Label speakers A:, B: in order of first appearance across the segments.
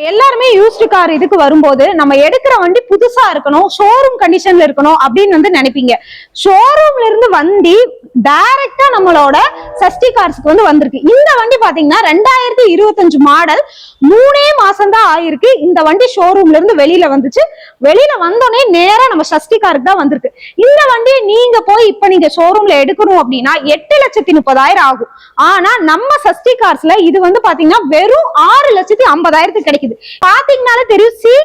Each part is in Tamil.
A: எல்லாருமே யூஸ்டு கார் இதுக்கு வரும்போது நம்ம எடுக்கிற வண்டி புதுசா இருக்கணும் ஷோரூம் கண்டிஷன்ல இருக்கணும் அப்படின்னு வந்து நினைப்பீங்க. ஷோரூம்ல இருந்து வண்டி டைரக்டா நம்மளோட சஷ்டி கார்ஸ்க்கு வந்து வந்திருக்கு. இந்த வண்டி பாத்தீங்கன்னா ரெண்டாயிரத்தி இருபத்தஞ்சு மாடல் மூணே மாசம் தான் ஆயிருக்கு. இந்த வண்டி ஷோரூம்ல இருந்து வெளியில வந்துச்சு. வெளியில வந்தோடனே நேரா நம்ம சஷ்டி காருக்கு தான் வந்திருக்கு. இந்த வண்டியை நீங்க போய் இப்ப நீங்க ஷோரூம்ல எடுக்கணும் அப்படின்னா எட்டு லட்சத்தி முப்பதாயிரம் ஆகும். ஆனா நம்ம சஷ்டி கார்ஸ்ல இது வந்து பாத்தீங்கன்னா வெறும் ஆறு லட்சத்தி ஐம்பதாயிரத்துக்கு கிடைக்குது. பாத்தீங்கன்னாலே தெரியும் சி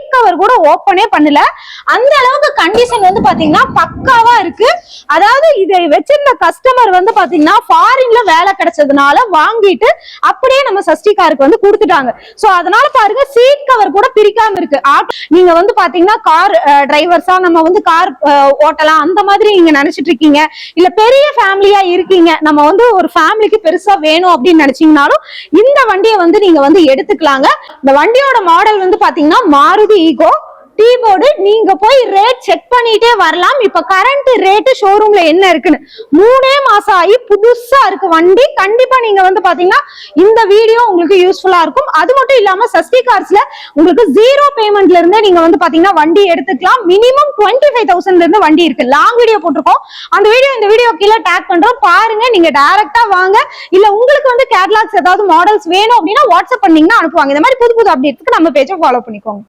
A: கூட ஓப்பனே பண்ணல. அந்த அளவுக்கு கண்டிஷன் வந்து பாத்தீங்கன்னா பக்காவா இருக்கு. அதாவது இதை வச்சிருந்த கஸ்டமர் வந்து பாத்தீங்கன்னா ஃபாரின்ல வேலை கிடைச்சதுனால வாங்கிட்டு அப்படியே நம்ம சஷ்டி காருக்கு வந்து கொடுத்துட்டாங்க. சோ அதனால பாருங்க சீட் கவர் கூட பிரிக்காம இருக்கு. நீங்க வந்து பாத்தீங்கன்னா கார் டிரைவர்ஸா நம்ம வந்து கார் ஓட்டலாம். அந்த மாதிரி நீங்க நினைச்சிட்டு இருக்கீங்க. இல்ல பெரிய ஃபேமிலியா இருக்கீங்க. நம்ம வந்து ஒரு ஃபேமிலிக்கு பெருசா வேணும் அப்படின்னு நினைச்சீங்கனாலும் இந்த வண்டியை வந்து நீங்க வந்து எடுத்துக்கலாங்க. இந்த வண்டியோட மாடல் வந்து பாத்தீங்கன்னா மாருதி ஈகோ. டீ போர்டு நீங்க போய் ரேட் செக் பண்ணிட்டே வரலாம். இப்ப கரண்ட் ரேட்டு ஷோரூம்ல என்ன இருக்குன்னு. மூணே மாசம் ஆகி புதுசா இருக்கு வண்டி. கண்டிப்பா நீங்க வந்து பாத்தீங்கன்னா இந்த வீடியோ உங்களுக்கு யூஸ்ஃபுல்லா இருக்கும். அது மட்டும் இல்லாம சஸ்டி கார்ஸ்ல உங்களுக்கு ஜீரோ பேமெண்ட்ல இருந்தே நீங்க வந்து பாத்தீங்கன்னா வண்டி எடுத்துக்கலாம். மினிமம் டுவெண்ட்டி ஃபைவ் தௌசண்ட்ல இருந்து வண்டி இருக்கு. லாங் வீடியோ போட்டிருக்கோம். அந்த வீடியோ இந்த வீடியோ கீழே டேக் பண்றோம். பாருங்க நீங்க டைரக்டா வாங்க. இல்ல உங்களுக்கு வந்து கேட்லாக்ஸ் ஏதாவது மாடல்ஸ் வேணும் அப்படின்னா வாட்ஸ்அப் பண்ணீங்கன்னா அனுப்புவாங்க. இந்த மாதிரி புது புது அப்டேட்ஸ்க்கு நம்ம பேஜை ஃபாலோ பண்ணிக்கோங்க.